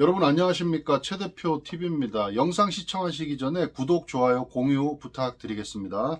여러분 안녕하십니까 최 대표 TV입니다. 영상 시청하시기 전에 구독, 좋아요, 공유 부탁드리겠습니다.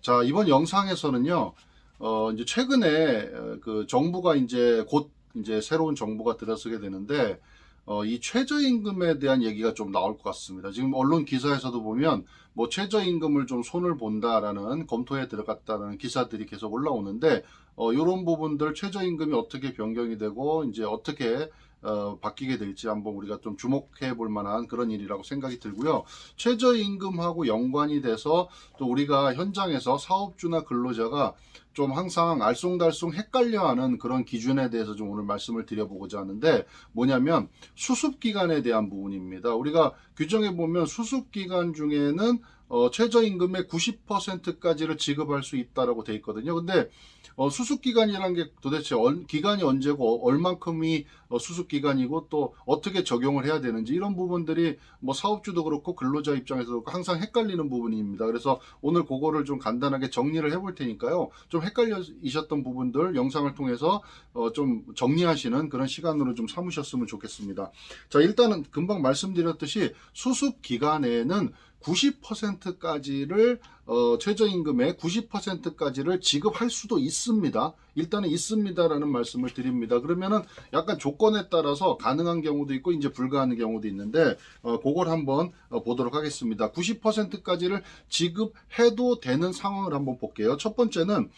자 이번 영상에서는요, 어 이제 최근에 어, 그 정부가 이제 곧 이제 새로운 정부가 들어서게 되는데 어, 이 최저임금에 대한 얘기가 좀 나올 것 같습니다. 지금 언론 기사에서도 보면 뭐 최저임금을 좀 손을 본다라는 검토에 들어갔다는 기사들이 계속 올라오는데 어, 이런 부분들 최저임금이 어떻게 변경이 되고 이제 어떻게 어, 바뀌게 될지 한번 우리가 좀 주목해 볼 만한 그런 일이라고 생각이 들고요. 최저임금하고 연관이 돼서 또 우리가 현장에서 사업주나 근로자가 좀 항상 알쏭달쏭 헷갈려하는 그런 기준에 대해서 좀 오늘 말씀을 드려보고자 하는데 뭐냐면 수습 기간에 대한 부분입니다. 우리가 규정에 보면 수습 기간 중에는 어, 최저임금의 90%까지를 지급할 수 있다라고 돼 있거든요. 근데 어, 수습 기간이라는 게 도대체 얼, 기간이 언제고 얼만큼이 어, 수습 기간이고 또 어떻게 적용을 해야 되는지 이런 부분들이 뭐 사업주도 그렇고 근로자 입장에서도 항상 헷갈리는 부분입니다. 그래서 오늘 그거를 좀 간단하게 정리를 해볼 테니까요. 좀 헷갈리셨던 부분들 영상을 통해서 어, 좀 정리하시는 그런 시간으로 좀 삼으셨으면 좋겠습니다. 자, 일단은 금방 말씀드렸듯이 수습 기간에는 90%까지를 어, 최저임금의 90%까지를 지급할 수도 있습니다. 일단은 있습니다라는 말씀을 드립니다. 그러면은 약간 조건에 따라서 가능한 경우도 있고 이제 불가하는 경우도 있는데 어, 그걸 한번 어, 보도록 하겠습니다. 90%까지를 지급해도 되는 상황을 한번 볼게요. 첫 번째는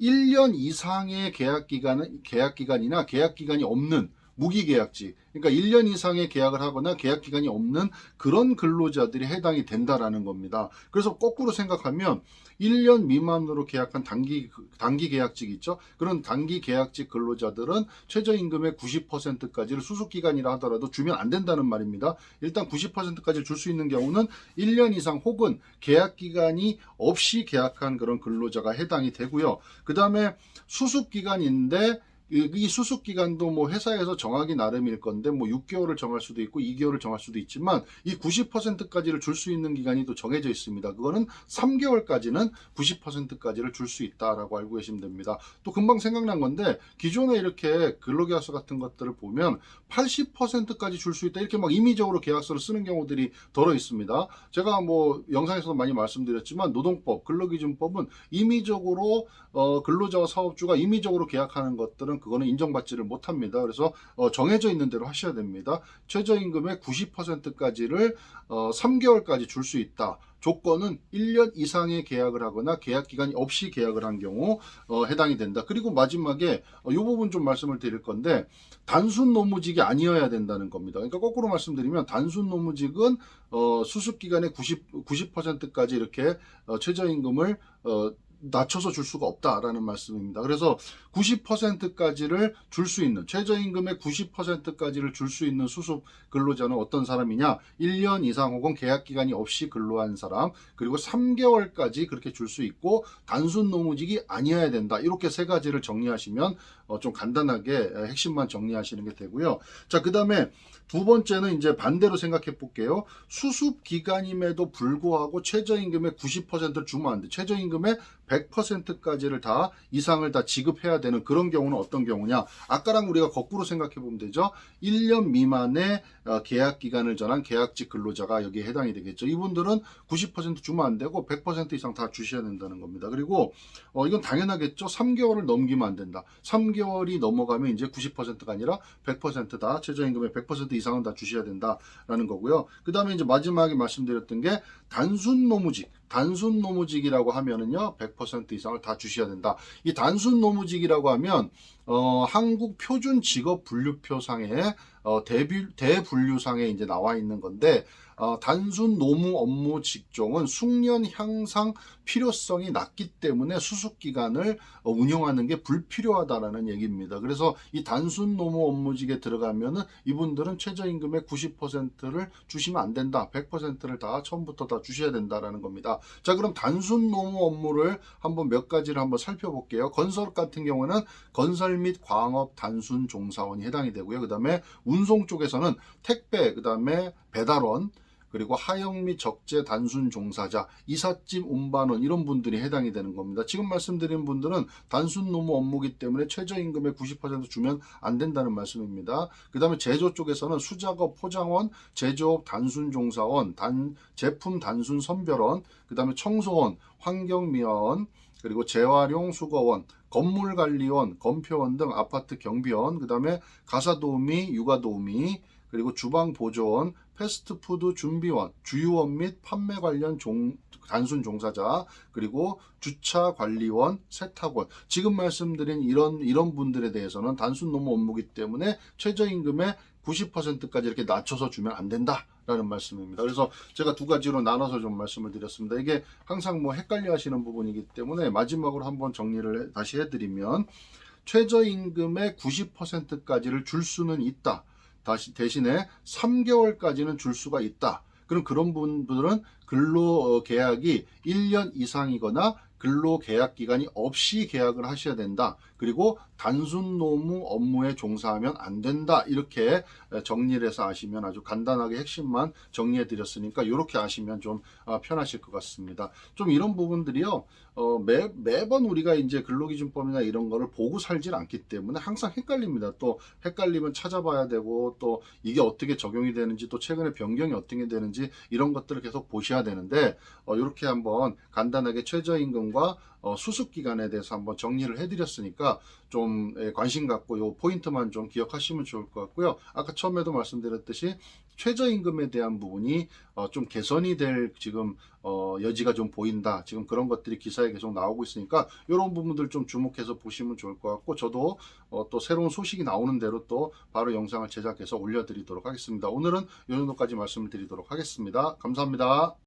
1년 이상의 계약 기간은 계약 기간이나 계약 기간이 없는 무기계약직, 그러니까 1년 이상의 계약을 하거나 계약 기간이 없는 그런 근로자들이 해당이 된다라는 겁니다. 그래서 거꾸로 생각하면 1년 미만으로 계약한 단기 단기 계약직 있죠. 그런 단기 계약직 근로자들은 최저임금의 90%까지를 수습 기간이라 하더라도 주면 안 된다는 말입니다. 일단 90%까지 줄 수 있는 경우는 1년 이상 혹은 계약 기간이 없이 계약한 그런 근로자가 해당이 되고요. 그다음에 수습 기간인데 이- 이 수습 기간도 뭐 회사에서 정하기 나름일 건데 뭐 6개월을 정할 수도 있고 2개월을 정할 수도 있지만 이 90%까지를 줄 수 있는 기간이 또 정해져 있습니다. 그거는 3개월까지는 90%까지를 줄 수 있다라고 알고 계시면 됩니다. 또 금방 생각난 건데 기존에 이렇게 근로계약서 같은 것들을 보면 80%까지 줄 수 있다 이렇게 막 임의적으로 계약서를 쓰는 경우들이 더러 있습니다. 제가 뭐 영상에서도 많이 말씀드렸지만 노동법, 근로기준법은 임의적으로 어, 근로자와 사업주가 임의적으로 계약하는 것들은 그거는 인정받지를 못합니다. 그래서 어, 정해져 있는 대로 하셔야 됩니다. 최저임금의 90%까지를 어, 3개월까지 줄 수 있다. 조건은 1년 이상의 계약을 하거나 계약 기간이 없이 계약을 한 경우 어, 해당이 된다. 그리고 마지막에 이 부분 좀 말씀을 드릴 건데 단순 노무직이 아니어야 된다는 겁니다. 그러니까 거꾸로 말씀드리면 단순 노무직은 어, 수습 기간의 90 90%까지 이렇게 어, 최저임금을 어, 낮춰서 줄 수가 없다라는 말씀입니다. 그래서 90%까지를 줄 수 있는 최저임금의 90%까지를 줄 수 있는 수습 근로자는 어떤 사람이냐? 1년 이상 혹은 계약 기간이 없이 근로한 사람, 그리고 3개월까지 그렇게 줄 수 있고 단순 노무직이 아니어야 된다. 이렇게 세 가지를 정리하시면 어, 좀 간단하게 핵심만 정리하시는 게 되고요. 자, 그다음에 두 번째는 이제 반대로 생각해 볼게요. 수습 기간임에도 불구하고 최저임금의 90%를 주면 안 돼. 최저임금의 100%까지를 다 이상을 다 지급해야 되는 그런 경우는 어떤 경우냐? 아까랑 우리가 거꾸로 생각해 보면 되죠. 1년 미만의 어, 계약 기간을 전한 계약직 근로자가 여기에 해당이 되겠죠. 이분들은 90% 주면 안 되고 100% 이상 다 주셔야 된다는 겁니다. 그리고 어, 이건 당연하겠죠. 3개월을 넘기면 안 된다. 3개월이 넘어가면 이제 90%가 아니라 100%다 최저임금의 100% 이상은 다 주셔야 된다라는 거고요. 그 다음에 이제 마지막에 말씀드렸던 게 단순 노무직. 단순 노무직이라고 하면은요, 100% 이상을 다 주셔야 된다. 이 단순 노무직이라고 하면, 어, 한국 표준 직업 분류표상에, 어, 대비, 대분류상에 이제 나와 있는 건데, 어, 단순 노무 업무 직종은 숙련 향상 필요성이 낮기 때문에 수습 기간을 어, 운영하는 게 불필요하다라는 얘기입니다. 그래서 이 단순 노무 업무직에 들어가면은 이분들은 최저임금의 90%를 주시면 안 된다. 100%를 다 처음부터 다 주셔야 된다라는 겁니다. 자, 그럼 단순 노무 업무를 한번 몇 가지를 한번 살펴볼게요. 건설 같은 경우는 건설 및 광업 단순 종사원이 해당이 되고요. 그 다음에 운송 쪽에서는 택배, 그 다음에 배달원 그리고 및 적재 단순 종사자, 이삿짐 운반원 이런 분들이 해당이 되는 겁니다. 지금 말씀드린 분들은 단순 노무 업무기 때문에 최저임금의 90% 주면 안 된다는 말씀입니다. 그 다음에 제조 쪽에서는 수작업 포장원, 제조업 단순 종사원, 단, 제품 단순 선별원, 그 다음에 청소원, 환경미화원, 그리고 재활용 수거원, 건물관리원, 검표원 등 아파트 경비원, 그 다음에 가사도우미, 육아도우미, 그리고 주방보조원, 패스트푸드 준비원, 주유원 및 판매 관련 종, 단순 종사자, 그리고 주차 관리원, 세탁원. 지금 말씀드린 이런 이런 분들에 대해서는 단순 노무 업무기 때문에 최저임금의 90%까지 이렇게 낮춰서 주면 안 된다 라는 말씀입니다. 그래서 제가 두 가지로 나눠서 좀 말씀을 드렸습니다. 이게 항상 뭐 헷갈려 하시는 부분이기 때문에 마지막으로 한번 정리를 해- 다시 해드리면 최저임금의 90%까지를 줄 수는 있다. 다시 대신에 3개월까지는 줄 수가 있다. 그럼 그런 분들은 근로 어, 계약이 1년 이상이거나 근로 계약 기간이 없이 계약을 하셔야 된다. 그리고 단순 노무 업무에 종사하면 안 된다. 이렇게 에, 정리를 해서 아시면 아주 간단하게 핵심만 정리해 드렸으니까 이렇게 아시면 좀 아, 편하실 것 같습니다. 좀 이런 부분들이요. 어, 매, 매번 우리가 이제 근로기준법이나 이런 거를 보고 살질 않기 때문에 항상 헷갈립니다. 또 헷갈리면 찾아봐야 되고 또 이게 어떻게 적용이 되는지 또 최근에 변경이 어떻게 되는지 이런 것들을 계속 보셔야 되는데 어, 이렇게 한번 간단하게 최저임금과 어, 수습 기간에 대해서 한번 정리를 해드렸으니까 좀 예, 관심 갖고 요 포인트만 좀 기억하시면 좋을 것 같고요. 아까 처음에도 말씀드렸듯이 최저임금에 대한 부분이 어, 좀 개선이 될 지금 어, 여지가 좀 보인다. 지금 그런 것들이 기사에 계속 나오고 있으니까 이런 부분들 좀 주목해서 보시면 좋을 것 같고 저도 어, 또 새로운 소식이 나오는 대로 또 바로 영상을 제작해서 올려드리도록 하겠습니다. 오늘은 이 정도까지 말씀을 드리도록 하겠습니다. 감사합니다.